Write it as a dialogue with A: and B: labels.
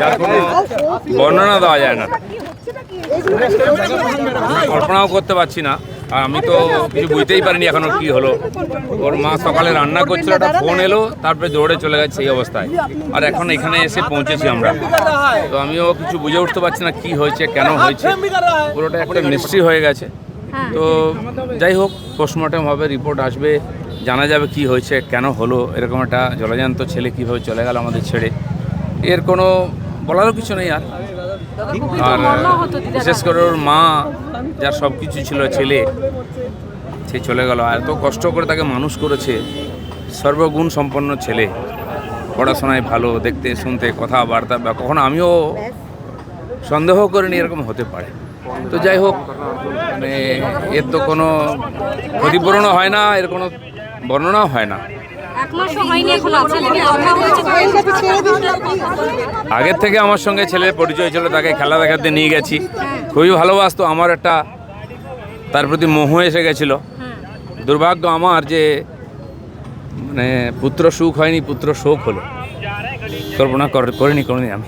A: যার কোনো বর্ণনা দেওয়া যায় না। কল্পনাও করতে পারছি না। আর আমি তো কিছু বুঝতেই পারিনি এখনও কি হলো। ওর মা সকালে রান্না করছিল, একটা ফোন এলো, তারপরে দৌড়ে চলে গেছে এই অবস্থায়। আর এখন এখানে এসে পৌঁছেছি আমরা। তো আমিও কিছু বুঝে উঠতে পারছি না কি হয়েছে, কেন হয়েছে। পুরোটা একটা মিস্ট্রি হয়ে গেছে। তো যাই হোক পোস্টমর্টম হবে রিপোর্ট আসবে, জানা যাবে কি হয়েছে, কেন হলো, এরকম একটা জলজান্ত ছেলে কীভাবে চলে গেল আমাদের ছেড়ে। এর কোনো বলারও কিছু নেই আর। আর বিশেষ করে ওর মা, যার সব কিছু ছিল, ছেলে, সে চলে গেল। এত কষ্ট করে তাকে মানুষ করেছে। সর্বগুণ সম্পন্ন ছেলে। পড়াশোনায় ভালো, দেখতে, শুনতে, কথাবার্তা, বা কখনো আমিও সন্দেহ করিনি এরকম হতে পারে। তো যাই হোক মানে এর তো কোনো ক্ষতিপূরণও হয় না, এর কোনো বর্ণনাও হয় না।
B: এক মাসও হয়নি এখন। আছে
A: আগের থেকে আমার সঙ্গে ছেলের পরিচয় ছিল তাকে খেলা দেখাতে নিয়ে গেছি। খুবই ভালোবাসতো আমার একটা তার প্রতি মোহ এসে গেছিল। দুর্ভাগ্য আমার যে মানে পুত্র সুখ হয়নি পুত্র শোক হলো। কল্পনা কর- করিনি কোনোদিন আমি।